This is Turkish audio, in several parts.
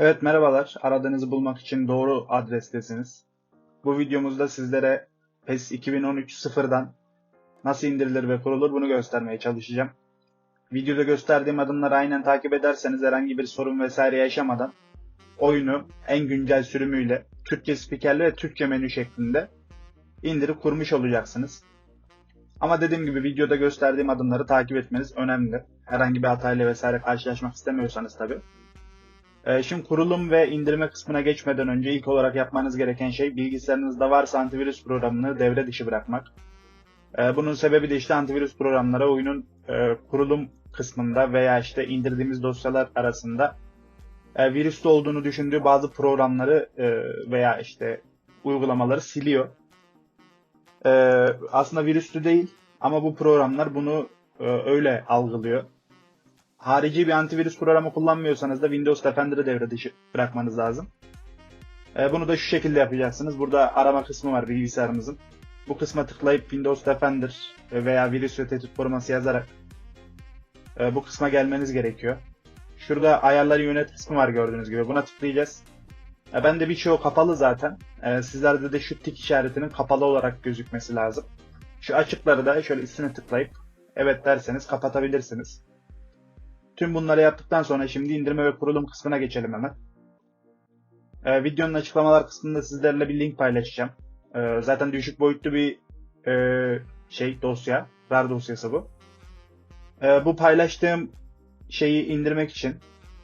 Evet merhabalar. Aradığınızı bulmak için doğru adrestesiniz. Bu videomuzda sizlere PES 2013 sıfırdan nasıl indirilir ve kurulur bunu göstermeye çalışacağım. Videoda gösterdiğim adımları aynen takip ederseniz herhangi bir sorun vesaire yaşamadan oyunu en güncel sürümüyle Türkçe spikerli ve Türkçe menü şeklinde indirip kurmuş olacaksınız. Ama dediğim gibi videoda gösterdiğim adımları takip etmeniz önemli. Herhangi bir hatayla vesaire karşılaşmak istemiyorsanız tabii. Ee, Şimdi kurulum ve indirme kısmına geçmeden önce ilk olarak yapmanız gereken şey bilgisayarınızda varsa antivirüs programını devre dışı bırakmak. Ee, Bunun sebebi de işte antivirüs programlara oyunun e, kurulum kısmında veya işte indirdiğimiz dosyalar arasında e, virüslü olduğunu düşündüğü bazı programları e, veya işte uygulamaları siliyor. Aslında virüslü değil ama bu programlar bunu öyle algılıyor. Harici bir antivirüs programı kullanmıyorsanız da Windows Defender'ı devre dışı bırakmanız lazım. E, bunu da şu şekilde yapacaksınız. Burada arama kısmı var bilgisayarımızın. Bu kısma tıklayıp Windows Defender veya virüs ve tehdit koruması yazarak e, bu kısma gelmeniz gerekiyor. Şurada ayarları yönet kısmı var gördüğünüz gibi. Buna tıklayacağız. E, ben de birçoğu kapalı zaten. E, sizlerde de şu tik işaretinin kapalı olarak gözükmesi lazım. Şu açıkları da şöyle üstüne tıklayıp evet derseniz kapatabilirsiniz. Tüm bunları yaptıktan sonra şimdi indirme ve kurulum kısmına geçelim hemen. Ee, videonun açıklamalar kısmında sizlerle bir link paylaşacağım. Ee, zaten düşük boyutlu bir e, şey dosya, RAR dosyası bu. Ee, bu paylaştığım şeyi indirmek için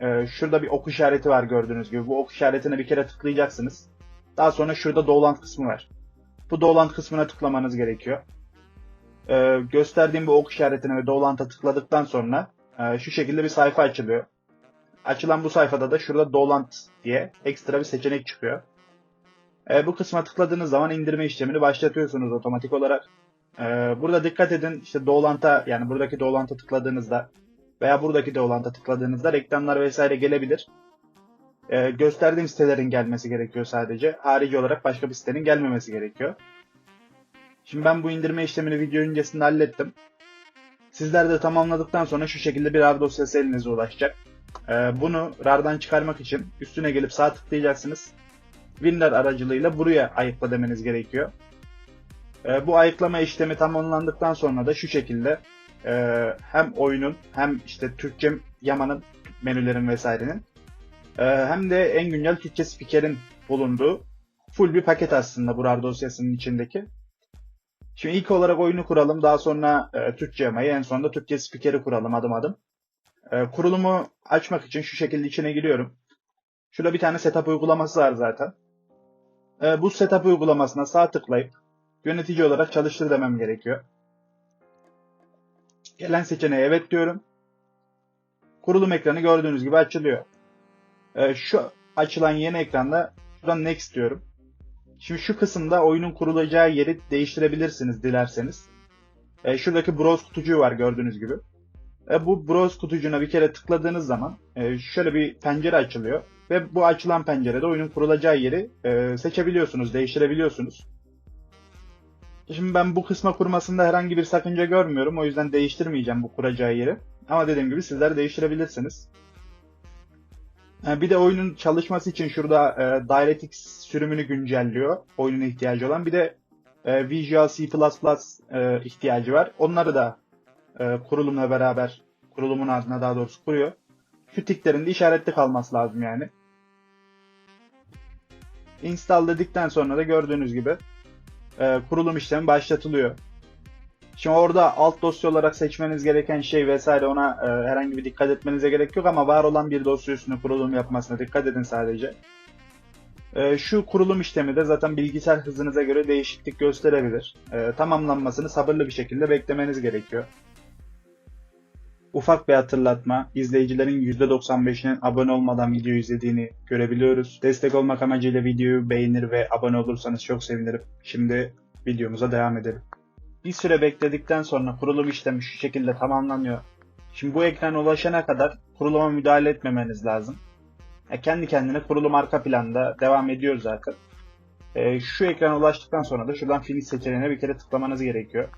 e, şurada bir ok işareti var gördüğünüz gibi. Bu ok işaretine bir kere tıklayacaksınız. Daha sonra şurada download kısmı var. Bu download kısmına tıklamanız gerekiyor. Ee, gösterdiğim bu ok işaretine ve download'a tıkladıktan sonra ee, şu şekilde bir sayfa açılıyor. Açılan bu sayfada da şurada Dolant diye ekstra bir seçenek çıkıyor. Ee, bu kısma tıkladığınız zaman indirme işlemini başlatıyorsunuz otomatik olarak. Ee, burada dikkat edin işte Dolant'a yani buradaki Dolant'a tıkladığınızda veya buradaki Dolant'a tıkladığınızda reklamlar vesaire gelebilir. Ee, gösterdiğim sitelerin gelmesi gerekiyor sadece. Harici olarak başka bir sitenin gelmemesi gerekiyor. Şimdi ben bu indirme işlemini video öncesinde hallettim. Sizler de tamamladıktan sonra şu şekilde bir RAR dosyası elinize ulaşacak. Ee, bunu RAR'dan çıkarmak için üstüne gelip sağ tıklayacaksınız. WinRAR aracılığıyla buraya ayıkla demeniz gerekiyor. Ee, bu ayıklama işlemi tamamlandıktan sonra da şu şekilde e, hem oyunun hem işte Türkçe Yaman'ın menülerin vesairenin e, hem de en güncel Türkçe spikerin bulunduğu full bir paket aslında bu RAR dosyasının içindeki. Şimdi ilk olarak oyunu kuralım. Daha sonra e, Türkçe yamayı, en sonunda Türkçe spikeri kuralım adım adım. E, kurulumu açmak için şu şekilde içine giriyorum. Şurada bir tane setup uygulaması var zaten. E, bu setup uygulamasına sağ tıklayıp yönetici olarak çalıştır demem gerekiyor. Gelen seçeneğe evet diyorum. Kurulum ekranı gördüğünüz gibi açılıyor. E, şu açılan yeni ekranda şuradan next diyorum. Şimdi şu kısımda oyunun kurulacağı yeri değiştirebilirsiniz dilerseniz. E, şuradaki browse kutucuğu var gördüğünüz gibi. E, bu browse kutucuğuna bir kere tıkladığınız zaman e, şöyle bir pencere açılıyor. Ve bu açılan pencerede oyunun kurulacağı yeri e, seçebiliyorsunuz, değiştirebiliyorsunuz. Şimdi ben bu kısma kurmasında herhangi bir sakınca görmüyorum. O yüzden değiştirmeyeceğim bu kuracağı yeri. Ama dediğim gibi sizler değiştirebilirsiniz. E, bir de oyunun çalışması için şurada e, DirectX sürümünü güncelliyor. Oyunun ihtiyacı olan. Bir de e, Visual C++ e, ihtiyacı var. Onları da e, kurulumla beraber kurulumun ardına daha doğrusu kuruyor. Şu tiklerin de işaretli kalması lazım yani. Install dedikten sonra da gördüğünüz gibi e, kurulum işlemi başlatılıyor. Şimdi orada alt dosya olarak seçmeniz gereken şey vesaire ona e, herhangi bir dikkat etmenize gerek yok ama var olan bir dosya üstüne kurulum yapmasına dikkat edin sadece. E, şu kurulum işlemi de zaten bilgisayar hızınıza göre değişiklik gösterebilir. E, tamamlanmasını sabırlı bir şekilde beklemeniz gerekiyor. Ufak bir hatırlatma, izleyicilerin %95'inin abone olmadan video izlediğini görebiliyoruz. Destek olmak amacıyla videoyu beğenir ve abone olursanız çok sevinirim. Şimdi videomuza devam edelim. Bir süre bekledikten sonra kurulum işlemi şu şekilde tamamlanıyor. Şimdi bu ekrana ulaşana kadar kuruluma müdahale etmemeniz lazım. E kendi kendine kurulum arka planda devam ediyor zaten. E, şu ekrana ulaştıktan sonra da şuradan finish seçeneğine bir kere tıklamanız gerekiyor.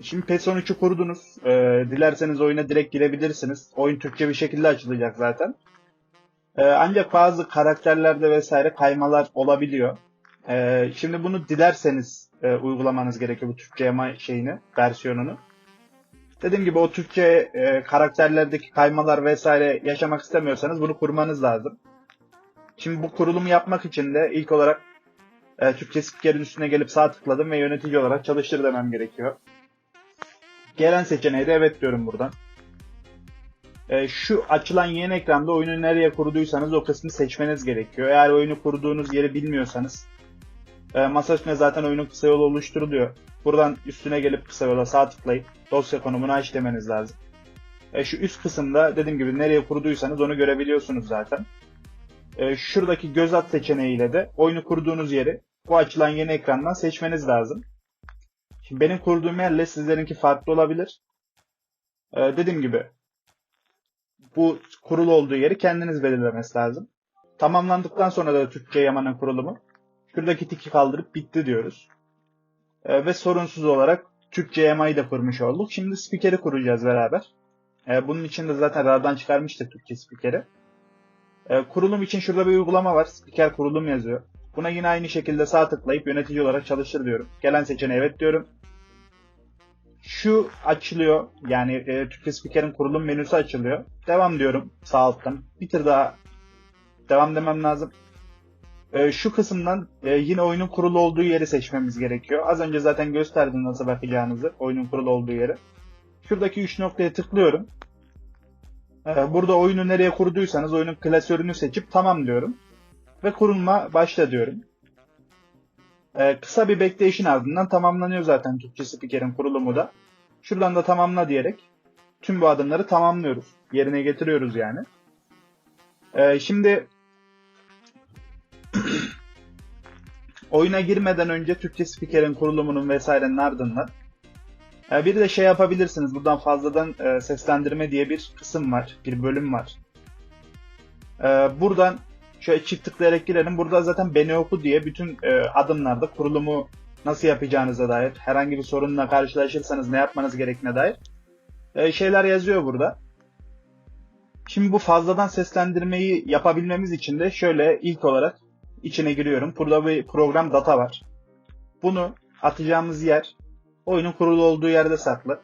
Şimdi PES 13'ü kurdunuz. E, dilerseniz oyuna direkt girebilirsiniz. Oyun Türkçe bir şekilde açılacak zaten. Ee, ancak bazı karakterlerde vesaire kaymalar olabiliyor. Ee, şimdi bunu dilerseniz e, uygulamanız gerekiyor bu Türkçe yama şeyini, versiyonunu. Dediğim gibi o Türkçe e, karakterlerdeki kaymalar vesaire yaşamak istemiyorsanız bunu kurmanız lazım. Şimdi bu kurulumu yapmak için de ilk olarak e, Türkçe spikerin üstüne gelip sağ tıkladım ve yönetici olarak çalıştır demem gerekiyor. Gelen seçeneğe de evet diyorum buradan. E, şu açılan yeni ekranda oyunu nereye kurduysanız o kısmı seçmeniz gerekiyor. Eğer oyunu kurduğunuz yeri bilmiyorsanız e, masa üstüne zaten oyunun kısa yolu oluşturuluyor. Buradan üstüne gelip kısa yola sağ tıklayıp dosya konumunu aç demeniz lazım. E, şu üst kısımda dediğim gibi nereye kurduysanız onu görebiliyorsunuz zaten. E, şuradaki göz at seçeneğiyle de oyunu kurduğunuz yeri bu açılan yeni ekrandan seçmeniz lazım. Şimdi benim kurduğum yerle sizlerinki farklı olabilir. E, dediğim gibi bu kurulu olduğu yeri kendiniz belirlemesi lazım. Tamamlandıktan sonra da Türkçe yamanın kurulumu şuradaki tiki kaldırıp bitti diyoruz. E, ve sorunsuz olarak Türkçe yamayı da kurmuş olduk. Şimdi spikeri kuracağız beraber. E, bunun için de zaten radardan çıkarmıştık Türkçe spikeri. E, kurulum için şurada bir uygulama var. Spiker kurulum yazıyor. Buna yine aynı şekilde sağ tıklayıp yönetici olarak çalıştır diyorum. Gelen seçeneğe evet diyorum. Şu açılıyor. Yani e, Türkçe spikerin kurulum menüsü açılıyor. Devam diyorum sağ alttan. Bir tır daha devam demem lazım. E, şu kısımdan e, yine oyunun kurulu olduğu yeri seçmemiz gerekiyor. Az önce zaten gösterdim nasıl bakacağınızı. Oyunun kurulu olduğu yeri. Şuradaki 3 noktaya tıklıyorum. E, burada oyunu nereye kurduysanız oyunun klasörünü seçip tamam diyorum. Ve kurulma başla diyorum. E, kısa bir bekleyişin ardından tamamlanıyor zaten Türkçe spikerin kurulumu da. Şuradan da tamamla diyerek tüm bu adımları tamamlıyoruz. Yerine getiriyoruz yani. E, şimdi oyuna girmeden önce Türkçe spikerin kurulumunun vesairenin ardından e, bir de şey yapabilirsiniz. Buradan fazladan e, seslendirme diye bir kısım var. Bir bölüm var. E, buradan şöyle çift tıklayarak girelim. Burada zaten beni oku diye bütün e, adımlarda kurulumu nasıl yapacağınıza dair, herhangi bir sorunla karşılaşırsanız ne yapmanız gerektiğine dair şeyler yazıyor burada. Şimdi bu fazladan seslendirmeyi yapabilmemiz için de şöyle ilk olarak içine giriyorum. Burada bir program data var. Bunu atacağımız yer oyunun kurulu olduğu yerde saklı.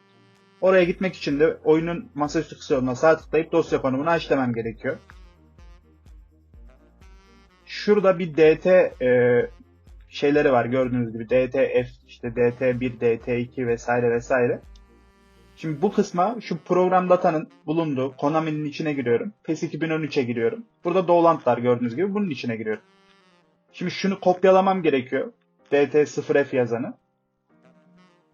Oraya gitmek için de oyunun masaüstü kısa yoluna sağ tıklayıp dosya konumunu aç gerekiyor. Şurada bir DT e, şeyleri var gördüğünüz gibi DTF, işte DT1, DT2 vesaire vesaire. Şimdi bu kısma şu program datanın bulunduğu Konami'nin içine giriyorum. PES 2013'e giriyorum. Burada Dolant var gördüğünüz gibi bunun içine giriyorum. Şimdi şunu kopyalamam gerekiyor. DT0F yazanı.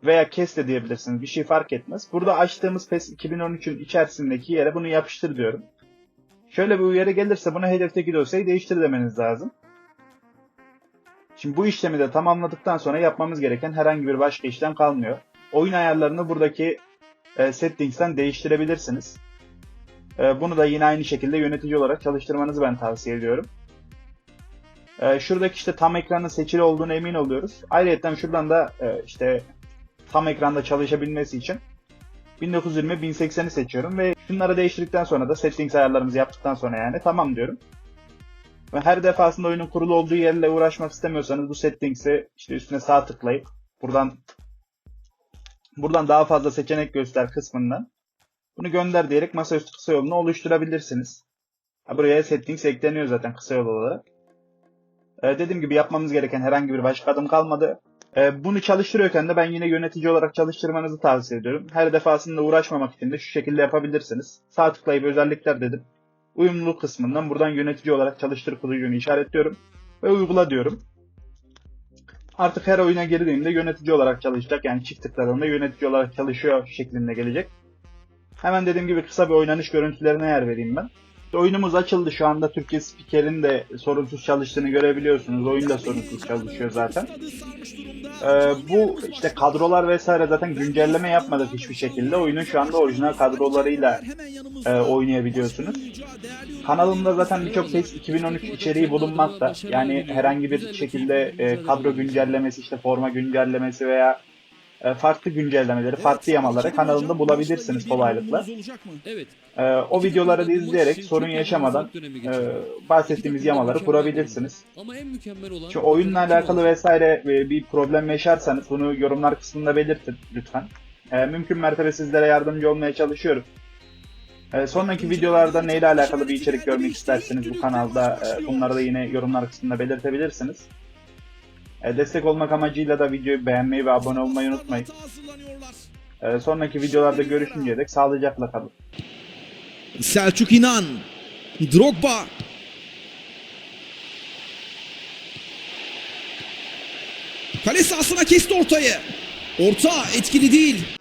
Veya kes de diyebilirsiniz. Bir şey fark etmez. Burada açtığımız PES 2013'ün içerisindeki yere bunu yapıştır diyorum. Şöyle bir uyarı gelirse buna hedefteki dosyayı değiştir demeniz lazım. Şimdi bu işlemi de tamamladıktan sonra yapmamız gereken herhangi bir başka işlem kalmıyor. Oyun ayarlarını buradaki e, settings'ten değiştirebilirsiniz. E, bunu da yine aynı şekilde yönetici olarak çalıştırmanızı ben tavsiye ediyorum. E, şuradaki işte tam ekranın seçili olduğunu emin oluyoruz. Ayrıca şuradan da e, işte tam ekranda çalışabilmesi için 1920-1080'i seçiyorum ve şunları değiştirdikten sonra da settings ayarlarımızı yaptıktan sonra yani tamam diyorum. Ve her defasında oyunun kurulu olduğu yerle uğraşmak istemiyorsanız bu settings'i işte üstüne sağ tıklayıp buradan buradan daha fazla seçenek göster kısmından bunu gönder diyerek masaüstü kısa yolunu oluşturabilirsiniz. Buraya settings ekleniyor zaten kısa yol olarak. Ee, dediğim gibi yapmamız gereken herhangi bir başka adım kalmadı. Ee, bunu çalıştırıyorken de ben yine yönetici olarak çalıştırmanızı tavsiye ediyorum. Her defasında uğraşmamak için de şu şekilde yapabilirsiniz. Sağ tıklayıp özellikler dedim. Uyumluluk kısmından buradan yönetici olarak çalıştır kutucuğunu işaretliyorum. Ve uygula diyorum. Artık her oyuna girdiğimde yönetici olarak çalışacak. Yani çift tıkladığımda yönetici olarak çalışıyor şeklinde gelecek. Hemen dediğim gibi kısa bir oynanış görüntülerine yer vereyim ben. Oyunumuz açıldı şu anda Türkiye Spiker'in de sorunsuz çalıştığını görebiliyorsunuz. Oyun da sorunsuz çalışıyor zaten. Ee, bu işte kadrolar vesaire zaten güncelleme yapmadık hiçbir şekilde. Oyunun şu anda orijinal kadrolarıyla e, oynayabiliyorsunuz. Kanalımda zaten birçok PES 2013 içeriği bulunmakta. Yani herhangi bir şekilde e, kadro güncellemesi, işte forma güncellemesi veya farklı güncellemeleri, farklı yamaları kanalında bulabilirsiniz kolaylıkla. Evet. E, o videoları da izleyerek sorun yaşamadan e, bahsettiğimiz yamaları kurabilirsiniz. Ama en mükemmel olan Şu oyunla alakalı vesaire e, bir problem yaşarsanız bunu yorumlar kısmında belirtin lütfen. E, mümkün mertebe sizlere yardımcı olmaya çalışıyorum. E, sonraki videolarda neyle alakalı bir içerik görmek isterseniz bu kanalda e, bunları da yine yorumlar kısmında belirtebilirsiniz. E, destek olmak amacıyla da videoyu beğenmeyi ve abone olmayı unutmayın. E, sonraki videolarda görüşünceye dek sağlıcakla kalın. Selçuk İnan. Drogba. Kale sahasına kesti ortayı. Orta etkili değil.